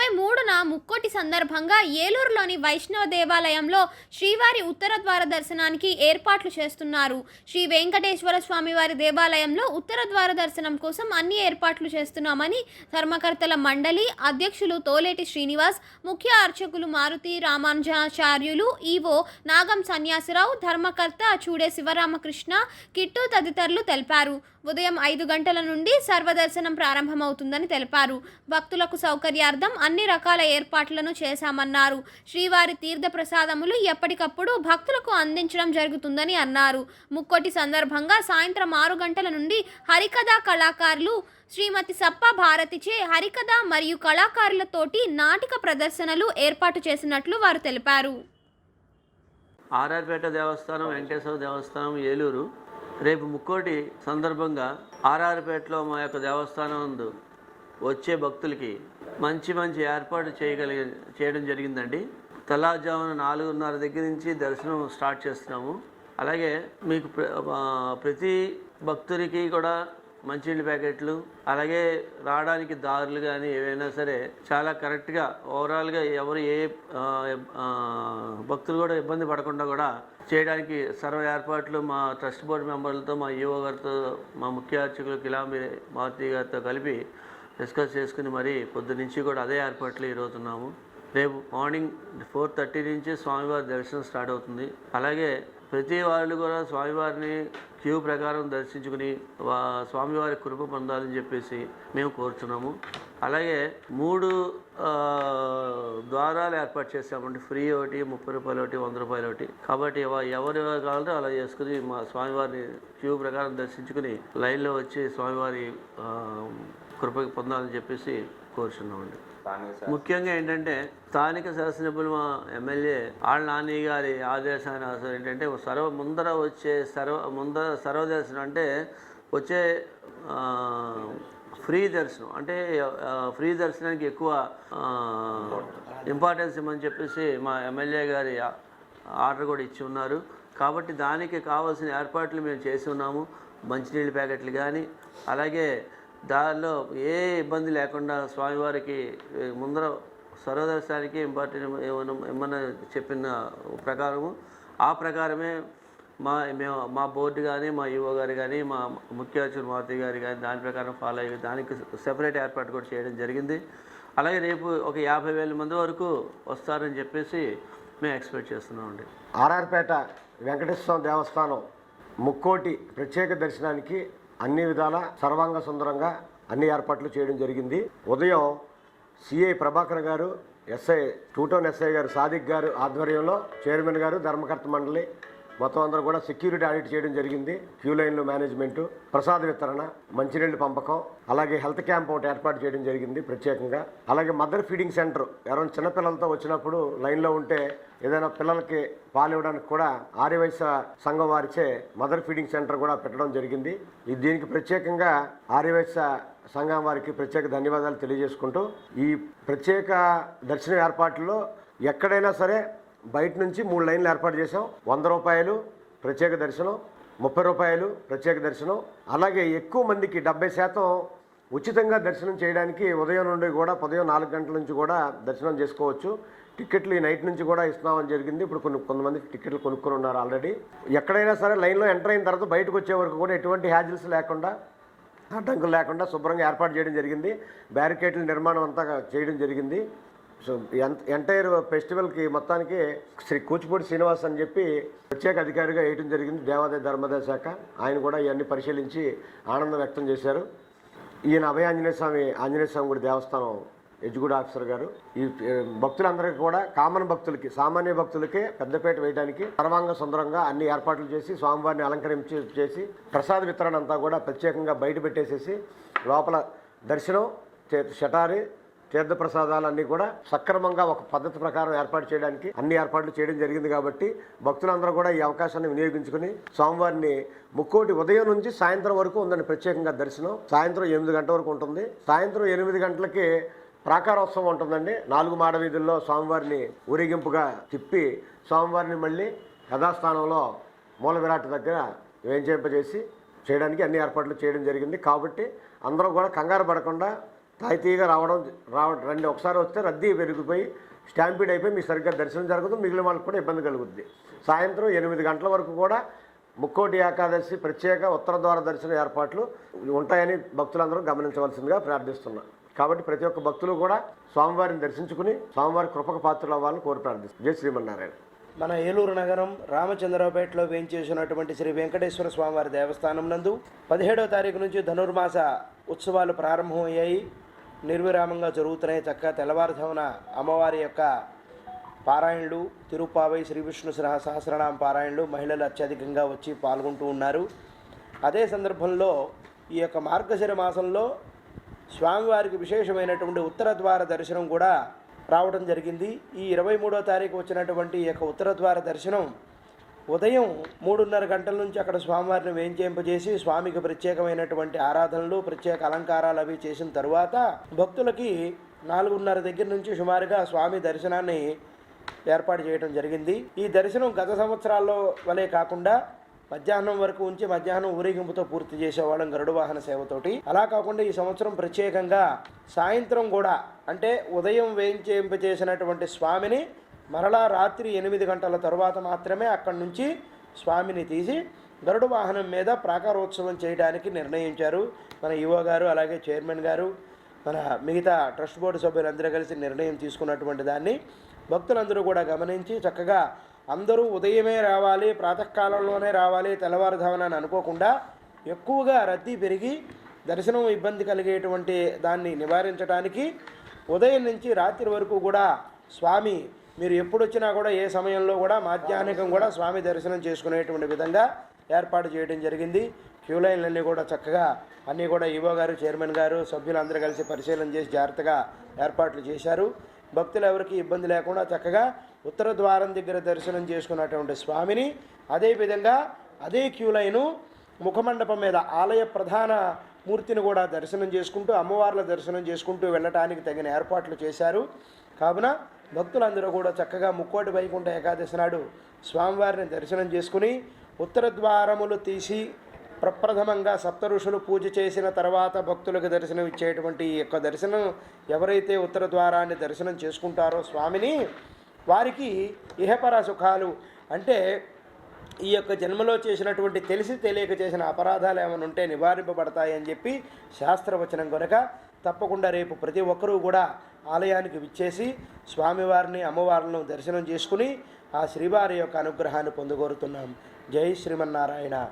ఇరవై మూడున ముక్కోటి సందర్భంగా ఏలూరులోని వైష్ణవ దేవాలయంలో శ్రీవారి ఉత్తర ద్వార దర్శనానికి ఏర్పాట్లు చేస్తున్నారు. శ్రీ వెంకటేశ్వర స్వామి వారి దేవాలయంలో ఉత్తర ద్వార దర్శనం కోసం అన్ని ఏర్పాట్లు చేస్తున్నామని ధర్మకర్తల మండలి అధ్యక్షులు తోలేటి శ్రీనివాస్ ముఖ్య అర్చకులు మారుతి రామానుజాచార్యులు ఈవో నాగం సన్యాసిరావు ధర్మకర్త చూడే శివరామకృష్ణ కిట్టు తదితరులు తెలిపారు. ఉదయం ఐదు గంటల నుండి సర్వదర్శనం ప్రారంభమవుతుందని తెలిపారు. భక్తులకు సౌకర్యార్థం అన్ని రకాల ఏర్పాట్లను చేశామన్నారు. శ్రీవారి తీర్థ ప్రసాదములు ఎప్పటికప్పుడు భక్తులకు అందించడం జరుగుతుందని అన్నారు. ముక్కోటి సందర్భంగా సాయంత్రం ఆరు గంటల నుండి హరికథా కళాకారులు శ్రీమతి సప్ప భారతిచే హరికథ మరియు కళాకారులతోటి నాటిక ప్రదర్శనలు ఏర్పాటు చేసినట్లు వారు తెలిపారు. ఆర్ఆర్పేట దేవస్థానం వెంకటేశ్వర దేవస్థానం ఏలూరు. రేపు ముక్కోటి సందర్భంగా ఆర్ఆర్పేటలో మా యొక్క దేవస్థానం ఉంది వచ్చే భక్తులకి మంచి మంచి ఏర్పాటు చేయగలిగి చేయడం జరిగిందండి. తెల్లారుజామున నాలుగున్నర దగ్గర నుంచి దర్శనం స్టార్ట్ చేస్తున్నాము. అలాగే మీకు ప్రతి భక్తునికి కూడా మంచినీళ్ళ ప్యాకెట్లు అలాగే రావడానికి దారులు కానీ ఏవైనా సరే చాలా కరెక్ట్గా ఓవరాల్గా ఎవరు ఏ భక్తులు కూడా ఇబ్బంది పడకుండా కూడా చేయడానికి సర్వ ఏర్పాట్లు మా ట్రస్ట్ బోర్డు మెంబర్లతో మా ఈఓ గారితో మా ముఖ్య అర్చకులు కిలామి మారుతి గారితో కలిపి డిస్కస్ చేసుకుని మరి పొద్దు నుంచి కూడా అదే ఏర్పాట్లు ఈరోజు ఉన్నాము. రేపు మార్నింగ్ ఫోర్ థర్టీ నుంచి స్వామివారి దర్శనం స్టార్ట్ అవుతుంది. అలాగే ప్రతి వాళ్ళు కూడా స్వామివారిని క్యూ ప్రకారం దర్శించుకుని వా స్వామివారి కృప పొందాలని చెప్పేసి మేము కోరుతున్నాము అలాగే మూడు ద్వారాలు ఏర్పాటు చేసామండి ఫ్రీ ఒకటి ముప్పై రూపాయలు ఒకటి వంద రూపాయలు ఒకటి. కాబట్టి ఎవరు కావాలంటే అలా చేసుకుని మా స్వామివారిని క్యూ ప్రకారం దర్శించుకుని లైన్లో వచ్చి స్వామివారి ఆ, కృప పొందాలని చెప్పేసి కోరుచున్నామండి. ముఖ్యంగా ఏంటంటే స్థానిక శాసనసభ్యులు మా ఎమ్మెల్యే ఆళ్ళ నాని గారి ఆదేశానుసారం ఏంటంటే సర్వ ముందర వచ్చే సర్వ ముందర సర్వదర్శనం అంటే వచ్చే ఫ్రీ దర్శనం. అంటే ఫ్రీ దర్శనానికి ఎక్కువ ఇంపార్టెన్స్ ఇవ్వమని చెప్పేసి మా ఎమ్మెల్యే గారి ఆర్డర్ కూడా ఇచ్చి ఉన్నారు. కాబట్టి దానికి కావాల్సిన ఏర్పాట్లు మేము చేసి ఉన్నాము. మంచినీళ్ళ ప్యాకెట్లు కానీ అలాగే దానిలో ఏ ఇబ్బంది లేకుండా స్వామివారికి ముందర సర్వదర్శనానికి ఇంపార్టెంట్ ఏమన్నా ఏమన్నా చెప్పిన ప్రకారము ఆ ప్రకారమే మా మేము మా బోర్డు కానీ మా ఈఓ గారు కానీ మా ముఖ్య మారుతి గారు కానీ దాని ప్రకారం ఫాలో అయ్యి దానికి సెపరేట్ ఏర్పాటు కూడా చేయడం జరిగింది. అలాగే రేపు ఒక యాభై వేల మంది వరకు వస్తారని చెప్పేసి మేము ఎక్స్పెక్ట్ చేస్తున్నామండి. ఆర్ఆర్పేట వెంకటేశ్వర దేవస్థానం ముక్కోటి ప్రత్యేక దర్శనానికి అన్ని విధాల సర్వాంగ సుందరంగా అన్ని ఏర్పాట్లు చేయడం జరిగింది. ఉదయం సిఐ ప్రభాకర్ గారు ఎస్ఐ టూటౌన్ ఎస్ఐ గారు సాదిక్ గారు ఆధ్వర్యంలో చైర్మన్ గారు ధర్మకర్త మండలి మొత్తం అందరూ కూడా సెక్యూరిటీ ఆడిట్ చేయడం జరిగింది. క్యూ లైన్లు మేనేజ్మెంట్ ప్రసాద వితరణ మంచినీళ్ళు పంపకం అలాగే హెల్త్ క్యాంప్ ఒకటి ఏర్పాటు చేయడం జరిగింది ప్రత్యేకంగా. అలాగే మదర్ ఫీడింగ్ సెంటర్ ఎవరైనా చిన్నపిల్లలతో వచ్చినప్పుడు లైన్లో ఉంటే ఏదైనా పిల్లలకి పాలు ఇవ్వడానికి కూడా ఆర్యవైశ్య సంఘం వారిచే మదర్ ఫీడింగ్ సెంటర్ కూడా పెట్టడం జరిగింది. ఇది దీనికి ప్రత్యేకంగా ఆర్యవైశ్య సంఘం వారికి ప్రత్యేక ధన్యవాదాలు తెలియజేసుకుంటూ ఈ ప్రత్యేక దర్శన ఏర్పాట్లలో ఎక్కడైనా సరే బయట నుంచి మూడు లైన్లు ఏర్పాటు చేసాం వంద రూపాయలు ప్రత్యేక దర్శనం ముప్పై రూపాయలు ప్రత్యేక దర్శనం. అలాగే ఎక్కువ మందికి డెబ్బై శాతం ఉచితంగా దర్శనం చేయడానికి ఉదయం నుండి కూడా ఉదయం నాలుగు గంటల నుంచి కూడా దర్శనం చేసుకోవచ్చు. టికెట్లు ఈ నైట్ నుంచి కూడా ఇస్తున్నామని జరిగింది. ఇప్పుడు కొన్ని కొంతమంది టికెట్లు కొనుక్కొని ఉన్నారు ఆల్రెడీ. ఎక్కడైనా సరే లైన్లో ఎంటర్ అయిన తర్వాత బయటకు వచ్చే వరకు కూడా ఎటువంటి హ్యాజిల్స్ లేకుండా అడ్డంకులు లేకుండా శుభ్రంగా ఏర్పాటు చేయడం జరిగింది. బ్యారికేడ్ల నిర్మాణం అంతా చేయడం జరిగింది. సో ఎంటైర్ ఫెస్టివల్కి మొత్తానికి శ్రీ కూచిపూడి శ్రీనివాస్ అని చెప్పి ప్రత్యేక అధికారిగా వేయటం జరిగింది దేవాదాయ ధర్మదాయ శాఖ. ఆయన కూడా ఇవన్నీ పరిశీలించి ఆనందం వ్యక్తం చేశారు. ఈయన అభయ ఆంజనేయ స్వామి ఆంజనేయ స్వామి గుడి దేవస్థానం ఎగ్జిక్యూటివ్ ఆఫీసర్ గారు. ఈ భక్తులందరికీ కూడా కామన్ భక్తులకి సామాన్య భక్తులకే పెద్దపేట వేయడానికి సర్వాంగ సుందరంగా అన్ని ఏర్పాట్లు చేసి స్వామివారిని అలంకరించి చేసి ప్రసాద వితరణ అంతా కూడా ప్రత్యేకంగా బయట పెట్టేసేసి లోపల దర్శనం చే- షటారి తీర్థ ప్రసాదాలన్నీ కూడా సక్రమంగా ఒక పద్ధతి ప్రకారం ఏర్పాటు చేయడానికి అన్ని ఏర్పాట్లు చేయడం జరిగింది కాబట్టి భక్తులందరూ కూడా ఈ అవకాశాన్ని వినియోగించుకుని స్వామివారిని ముక్కోటి ఉదయం నుంచి సాయంత్రం వరకు ఉందని ప్రత్యేకంగా దర్శనం. సాయంత్రం ఎనిమిది గంటల వరకు ఉంటుంది. సాయంత్రం ఎనిమిది గంటలకి ప్రాకారోత్సవం ఉంటుందండి. నాలుగు మాడవీధుల్లో స్వామివారిని ఊరేగింపుగా తిప్పి స్వామివారిని మళ్ళీ యథాస్థానంలో మూల విరాట్ దగ్గర వేంచేంపజేసి చేయడానికి అన్ని ఏర్పాట్లు చేయడం జరిగింది. కాబట్టి అందరూ కూడా కంగారు పడకుండా తాయితీగా రావడం రావడం రండి. ఒకసారి వస్తే రద్దీ పెరిగిపోయి స్టాంపీడ్ అయిపోయి మీకు సరిగ్గా దర్శనం జరగదు మిగిలిన వాళ్ళకి కూడా ఇబ్బంది కలుగుద్ది. సాయంత్రం ఎనిమిది గంటల వరకు కూడా ముక్కోటి ఏకాదశి ప్రత్యేక ఉత్తర ద్వార దర్శన ఏర్పాట్లు ఉంటాయని భక్తులందరూ గమనించవలసిందిగా ప్రార్థిస్తున్నా. కాబట్టి ప్రతి ఒక్క భక్తులు కూడా స్వామివారిని దర్శించుకుని స్వామివారి కృపకు పాత్రలు అవ్వాలని కోరి ప్రార్థిస్తుంది జయ శ్రీమన్నారాయణ. మన ఏలూరు నగరం రామచంద్రరావుపేటలో వేయించేసినటువంటి శ్రీ వెంకటేశ్వర స్వామివారి దేవస్థానం నందు పదిహేడవ తారీఖు నుంచి ధనుర్మాస ఉత్సవాలు ప్రారంభమయ్యాయి. నిర్విరామంగా జరుగుతున్నాయి. చక్కగా తెల్లవారుజామున అమ్మవారి యొక్క పారాయణలు తిరుపావై శ్రీ విష్ణు సహస్రనామ పారాయణలు మహిళలు అత్యధికంగా వచ్చి పాల్గొంటూ ఉన్నారు. అదే సందర్భంలో ఈ యొక్క మార్గశిర మాసంలో స్వామివారికి విశేషమైనటువంటి ఉత్తర ద్వార దర్శనం కూడా రావడం జరిగింది. ఈ ఇరవై మూడో తారీఖు వచ్చినటువంటి ఈ యొక్క ఉత్తర ద్వార దర్శనం ఉదయం మూడున్నర గంటల నుంచి అక్కడ స్వామివారిని వేంచేంపజేసి స్వామికి ప్రత్యేకమైనటువంటి ఆరాధనలు ప్రత్యేక అలంకారాలు అవి చేసిన తరువాత భక్తులకి నాలుగున్నర దగ్గర నుంచి సుమారుగా స్వామి దర్శనాన్ని ఏర్పాటు చేయడం జరిగింది. ఈ దర్శనం గత సంవత్సరాల్లో వలె కాకుండా మధ్యాహ్నం వరకు ఉంచి మధ్యాహ్నం ఊరేగింపుతో పూర్తి చేసేవాళ్ళం గరుడు వాహన సేవతోటి. అలా కాకుండా ఈ సంవత్సరం ప్రత్యేకంగా సాయంత్రం కూడా అంటే ఉదయం వేయించేంప చేసినటువంటి స్వామిని మరలా రాత్రి ఎనిమిది గంటల తరువాత మాత్రమే అక్కడి నుంచి స్వామిని తీసి గరుడు వాహనం మీద ప్రాకారోత్సవం చేయడానికి నిర్ణయించారు. మన యువ గారు అలాగే చైర్మన్ గారు మన మిగతా ట్రస్ట్ బోర్డు సభ్యులందరూ కలిసి నిర్ణయం తీసుకున్నటువంటి దాన్ని భక్తులందరూ కూడా గమనించి చక్కగా అందరూ ఉదయమే రావాలి ప్రాతకాలంలోనే రావాలి తెల్లవారుధామన అని అనుకోకుండా ఎక్కువగా రద్దీ పెరిగి దర్శనం ఇబ్బంది కలిగేటువంటి దాన్ని నివారించడానికి ఉదయం నుంచి రాత్రి వరకు కూడా స్వామి మీరు ఎప్పుడు వచ్చినా కూడా ఏ సమయంలో కూడా మాధ్యాహ్నికం కూడా స్వామి దర్శనం చేసుకునేటువంటి విధంగా ఏర్పాటు చేయడం జరిగింది. క్యూ లైన్లన్నీ కూడా చక్కగా అన్నీ కూడా ఈవో గారు చైర్మన్ గారు సభ్యులందరూ కలిసి పరిశీలన చేసి జాగ్రత్తగా ఏర్పాట్లు చేశారు. భక్తులు ఎవరికి ఇబ్బంది లేకుండా చక్కగా ఉత్తర ద్వారం దగ్గర దర్శనం చేసుకున్నటువంటి స్వామిని అదేవిధంగా అదే క్యూ లైను ముఖమండపం మీద ఆలయ ప్రధాన మూర్తిని కూడా దర్శనం చేసుకుంటూ అమ్మవార్ల దర్శనం చేసుకుంటూ వెళ్ళటానికి తగిన ఏర్పాట్లు చేశారు. కావున భక్తులందరూ కూడా చక్కగా ముక్కోటి వైకుంఠ ఏకాదశి నాడు స్వామివారిని దర్శనం చేసుకుని ఉత్తర ద్వారములు తీసి ప్రప్రథమంగా సప్త ఋషులు పూజ చేసిన తర్వాత భక్తులకు దర్శనం ఇచ్చేటువంటి ఈ యొక్క దర్శనం ఎవరైతే ఉత్తర ద్వారాన్ని దర్శనం చేసుకుంటారో స్వామిని వారికి ఇహపర సుఖాలు అంటే ఈ యొక్క జన్మలో చేసినటువంటి తెలిసి తెలియక చేసిన అపరాధాలు ఏమైనా ఉంటే నివారింపబడతాయని చెప్పి శాస్త్రవచనం కనుక తప్పకుండా రేపు ప్రతి ఒక్కరూ కూడా ఆలయానికి విచ్చేసి స్వామివారిని అమ్మవార్లను దర్శనం చేసుకుని ఆ శ్రీవారి యొక్క అనుగ్రహాన్ని పొందుకోరుతున్నాం. జై శ్రీమన్నారాయణ.